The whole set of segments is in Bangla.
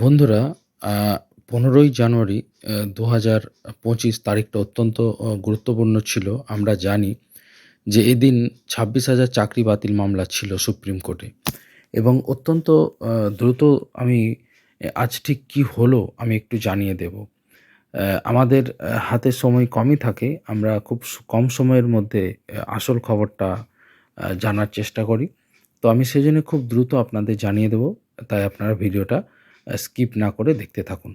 বন্ধুরা পনেরোই জানুয়ারি দু হাজার পঁচিশ তারিখটা অত্যন্ত গুরুত্বপূর্ণ ছিল। আমরা জানি যে এদিন ২৬,০০০ চাকরি বাতিল মামলা ছিল সুপ্রিম কোর্টে এবং অত্যন্ত দ্রুত আমি আজ ঠিক কী হলো আমি একটু জানিয়ে দেব। আমাদের হাতে সময় কমই থাকে। আমরা খুব কম সময়ের মধ্যে আসল খবরটা জানার চেষ্টা করি। তো আমি সেজন্য খুব দ্রুত আপনাদের জানিয়ে দেব। তাই আপনারা ভিডিওটা স্কিপ না করে দেখতে থাকুন।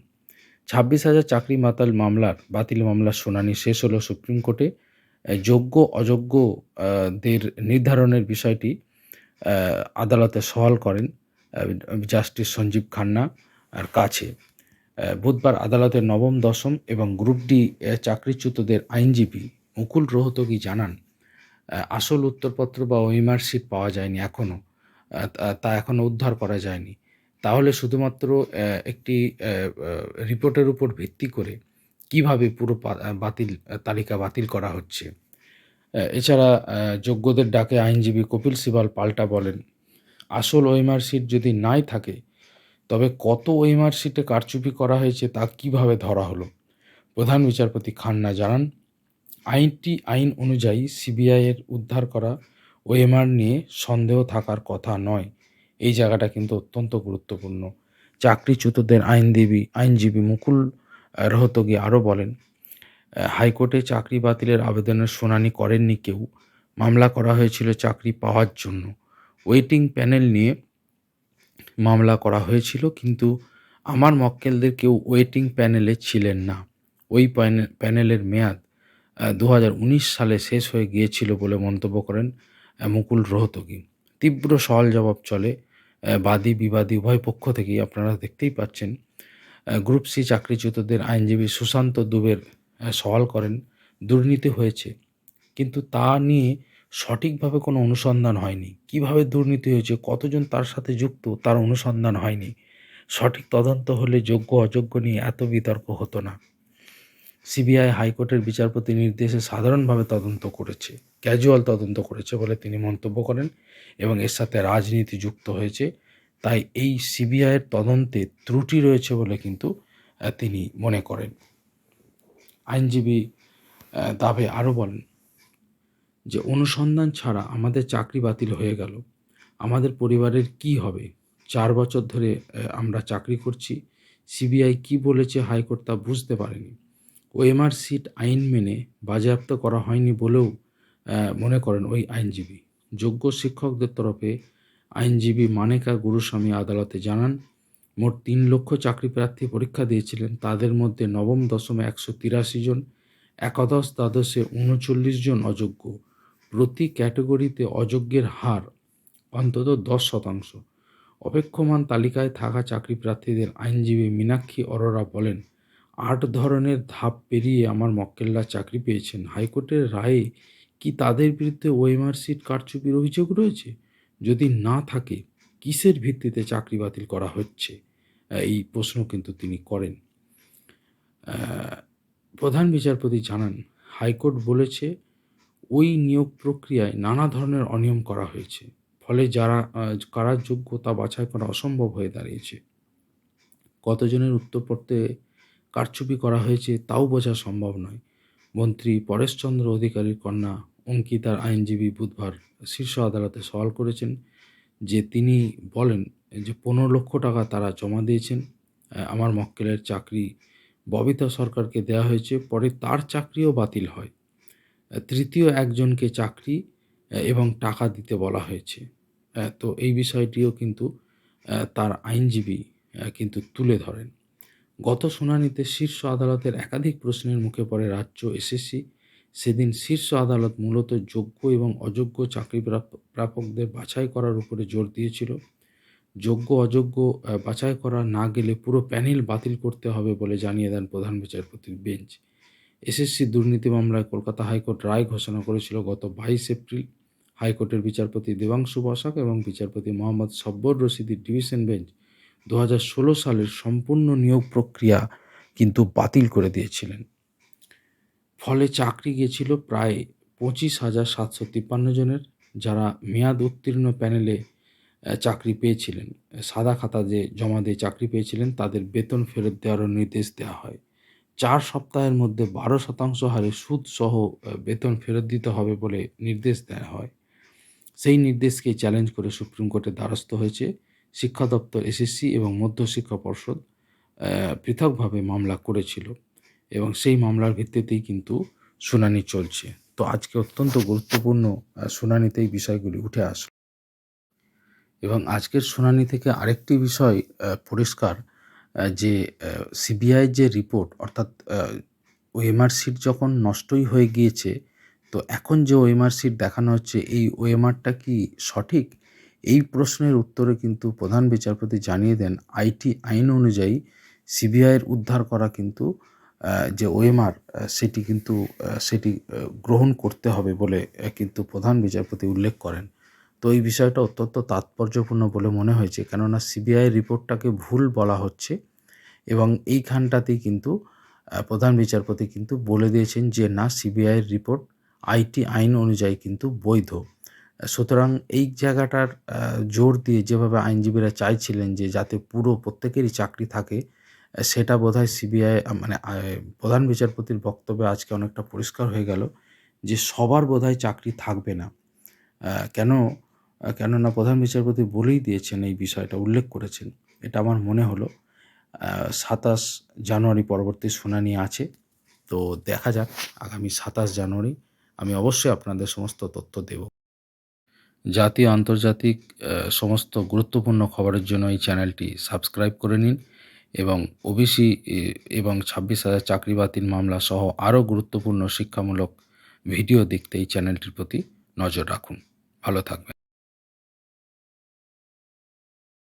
২৬,০০০ চাকরি মাতাল মামলার বাতিল মামলার শুনানি শেষ হলো সুপ্রিম কোর্টে। যোগ্য অযোগ্য দের নির্ধারণের বিষয়টি আদালতে সওয়াল করেন জাস্টিস সঞ্জীব খান্না আর কাছে। বুধবার আদালতের নবম, দশম এবং গ্রুপ ডি চাকরিচ্যুতদের আইনজীবী মুকুল রোহতগি জানান, আসল উত্তরপত্র বা শিট পাওয়া যায়নি এখনও তা এখনও উদ্ধার করা যায়নি। তাহলে শুধুমাত্র একটি রিপোর্টের উপর ভিত্তি করে কীভাবে পুরো বাতিল তালিকা বাতিল করা হচ্ছে? এছাড়া যোগ্যদের ডাকে আইনজীবী কপিল সিবাল পাল্টা বলেন, আসল ওএমআর শিট যদি নাই থাকে তবে কত ওএমআর শিটে কারচুপি করা হয়েছে তা কীভাবে ধরা হলো? প্রধান বিচারপতি খান্না জানান, আইনটি আইন অনুযায়ী সিবিআইয়ের উদ্ধার করা ওএমআর নিয়ে সন্দেহ থাকার কথা নয়। এই জায়গাটা কিন্তু অত্যন্ত গুরুত্বপূর্ণ। চাকরিচ্যুতদের আইনজীবী আইনজীবী মুকুল রোহতগি আরও বলেন, হাইকোর্টে চাকরি বাতিলের আবেদনের শুনানি করেননি কেউ। মামলা করা হয়েছিল চাকরি পাওয়ার জন্য। ওয়েটিং প্যানেল নিয়ে মামলা করা হয়েছিল কিন্তু আমার মক্কেলদের কেউ ওয়েটিং প্যানেলে ছিলেন না। ওই প্যানে প্যানেলের মেয়াদ ২০১৯ সালে শেষ হয়ে গিয়েছিল বলে মন্তব্য করেন মুকুল রোহতগি। তীব্র সওয়াল-জবাব চলে বাদী-বিবাদী উভয় পক্ষ থেকেই আপনারা দেখতেই পাচ্ছেন। গ্রুপ সি চাকরিচ্যুতদের আইনজীবী সুশান্ত দুবের সওয়াল করেন, দুর্নীতি হয়েছে। কিন্তু তা নিয়ে সঠিকভাবে কোনো অনুসন্ধান হয়নি। কীভাবে দুর্নীতি হয়েছে, কতজন তার সাথে যুক্ত তার অনুসন্ধান হয়নি। সঠিক তদন্ত হলে যোগ্য অযোগ্য নিয়ে এত বিতর্ক হতো না। সিবিআই হাইকোর্টের বিচারপতি নির্দেশে সাধারণভাবে তদন্ত করেছে, ক্যাজুয়াল তদন্ত করেছে বলে তিনি মন্তব্য করেন এবং এর সাথে রাজনীতি যুক্ত হয়েছে। তাই এই সিবিআইয়ের তদন্তে ত্রুটি রয়েছে বলে কিন্তু তিনি মনে করেন। আইনজীবী দাবে আরও বলেন যে, অনুসন্ধান ছাড়া আমাদের চাকরি বাতিল হয়ে গেল। আমাদের পরিবারের কী হবে? চার বছর ধরে আমরা চাকরি করছি। সিবিআই কী বলেছে হাইকোর্ট তা বুঝতে পারেনি। ওএমআর সিট আইন মেনে বাজেয়াপ্ত করা হয়নি বলেও মনে করেন ওই আইনজীবী। যোগ্য শিক্ষকদের তরফে আইনজীবী মানেকা গুরুস্বামী আদালতে জানান, মোট তিন লক্ষ চাকরি প্রার্থী পরীক্ষা দিয়েছিলেন। তাদের মধ্যে নবম, দশমে ১৮৩ জন, একাদশ, দ্বাদশে ৩৯ জন অযোগ্য। প্রতি ক্যাটেগরিতে অযোগ্যের হার অন্তত ১০ শতাংশ। অপেক্ষমাণ তালিকায় থাকা চাকরিপ্রার্থীদের আইনজীবী মীনাক্ষী অরোরা বলেন, আট ধরনের ধাপ পেরিয়ে আমার মক্কেলরা চাকরি পেয়েছেন। হাইকোর্টের রায়ে কি তাদের বিরুদ্ধে ওএমআর শিট কারচুপির অভিযোগ রয়েছে? যদি না থাকে, কিসের ভিত্তিতে চাকরি বাতিল করা হচ্ছে? এই প্রশ্ন কিন্তু তিনি করেন। প্রধান বিচারপতি জানান, হাইকোর্ট বলেছে ওই নিয়োগ প্রক্রিয়ায় নানা ধরনের অনিয়ম করা হয়েছে। ফলে যারা আ কারা যোগ্য বাছাই করা অসম্ভব হয়ে দাঁড়িয়েছে। কতজনের উত্তরপত্রে কারচুপি করা হয়েছে তাও বোঝা সম্ভব নয়। মন্ত্রী পরেশচন্দ্র অধিকারীর কন্যা অঙ্কিতার আইনজীবী বুধবার শীর্ষ আদালতে সওয়াল করেছেন যে তিনি বলেন যে ১৫ লক্ষ টাকা তারা জমা দিয়েছেন। আমার মক্কেলের চাকরি ববিতা সরকারকে দেয়া হয়েছে। পরে তার চাকরিও বাতিল হয়। তৃতীয় একজনকে চাকরি এবং টাকা দিতে বলা হয়েছে। তো এই বিষয়টিও কিন্তু তার আইনজীবী কিন্তু তুলে ধরেন। গত শুনানিতে শীর্ষ আদালতের একাধিক প্রশ্নের মুখে পড়ে রাজ্য এসএসসি। সেদিন শীর্ষ আদালত মূলত যোগ্য এবং অযোগ্য চাকরি প্রাপকদের বাছাই করার উপরে জোর দিয়েছিল। যোগ্য, অযোগ্য বাছাই করা না গেলে পুরো প্যানেল বাতিল করতে হবে বলে জানিয়ে দেন প্রধান বিচারপতির বেঞ্চ। এসএসসি দুর্নীতি মামলায় কলকাতা হাইকোর্ট রায় ঘোষণা করেছিল গত ২২ এপ্রিল। হাইকোর্টের বিচারপতি দেবাংশু বসাক এবং বিচারপতি মোহাম্মদ সব্বর রশিদির ডিভিশন বেঞ্চ ২০১৬ সালের সম্পূর্ণ নিয়োগ প্রক্রিয়া কিন্তু বাতিল করে দিয়েছিলেন। ফলে চাকরি গিয়েছিল প্রায় ২৫,৭৫৩ জনের, যারা মেয়াদ উত্তীর্ণ প্যানেলে চাকরি পেয়েছিলেন। সাদা খাতা যে জমা দিয়ে চাকরি পেয়েছিলেন তাদের বেতন ফেরত দেওয়ারও নির্দেশ দেওয়া হয়। চার সপ্তাহের মধ্যে বারো শতাংশ হারে সুদসহ বেতন ফেরত দিতে হবে বলে নির্দেশ দেওয়া হয়। সেই নির্দেশকে চ্যালেঞ্জ করে সুপ্রিম কোর্টের দ্বারস্থ হয়েছে। শিক্ষা দপ্তর, এসএসসি এবং মধ্যশিক্ষা পর্ষদ পৃথকভাবে মামলা করেছিল এবং সেই মামলার ভিত্তিতেই কিন্তু শুনানি চলছে। তো আজকে অত্যন্ত গুরুত্বপূর্ণ শুনানিতে এই বিষয়গুলি উঠে আসলো। এবং আজকের শুনানি থেকে আরেকটি বিষয় পরিষ্কার যে সিবিআই যে রিপোর্ট, অর্থাৎ ওএমআর সিট যখন নষ্টই হয়ে গিয়েছে, তো এখন যে ওএমআর সিট দেখানো হচ্ছে, এই ওএমআরটা কি সঠিক? এই প্রশ্নের উত্তরে কিন্তু প্রধান বিচারপতি জানিয়ে দেন, আইটি আইন অনুযায়ী সিবিআইয়ের উদ্ধার করা কিন্তু যে ওএমআর সেটি কিন্তু সেটি গ্রহণ করতে হবে বলে কিন্তু প্রধান বিচারপতি উল্লেখ করেন। তো এই বিষয়টা অত্যন্ত তাৎপর্যপূর্ণ বলে মনে হয়েছে, কেননা সিবিআই রিপোর্টটাকে ভুল বলা হচ্ছে এবং এইখানটাতেই কিন্তু প্রধান বিচারপতি কিন্তু বলে দিয়েছেন যে, না সিবিআইয়ের রিপোর্ট আইটি আইন অনুযায়ী কিন্তু বৈধ। সুতরাং এই জায়গাটার জোর দিয়ে যেভাবে আইনজীবীরা চাইছিলেন যে যাতে পুরো প্রত্যেকেরই চাকরি থাকে, সেটা বোধহয় সিবিআই মানে প্রধান বিচারপতির বক্তব্যে আজকে অনেকটা পরিষ্কার হয়ে গেল যে সবার বোধহয় চাকরি থাকবে না। কেন কেননা প্রধান বিচারপতি বলেই দিয়েছেন এই বিষয়টা, উল্লেখ করেছেন। এটা আমার মনে হলো। সাতাশ জানুয়ারি পরবর্তী শুনানি আছে, তো দেখা যাক আগামী সাতাশ জানুয়ারি আমি অবশ্যই আপনাদের সমস্ত তথ্য দেব। জাতীয় আন্তর্জাতিক সমস্ত গুরুত্বপূর্ণ খবরের জন্য এই চ্যানেলটি সাবস্ক্রাইব করে নিন এবং ওবিসি এবং ছাব্বিশ হাজার চাকরি বাতিল মামলা সহ আরও গুরুত্বপূর্ণ শিক্ষামূলক ভিডিও দেখতে এই চ্যানেলটির প্রতি নজর রাখুন। ভালো থাকবেন।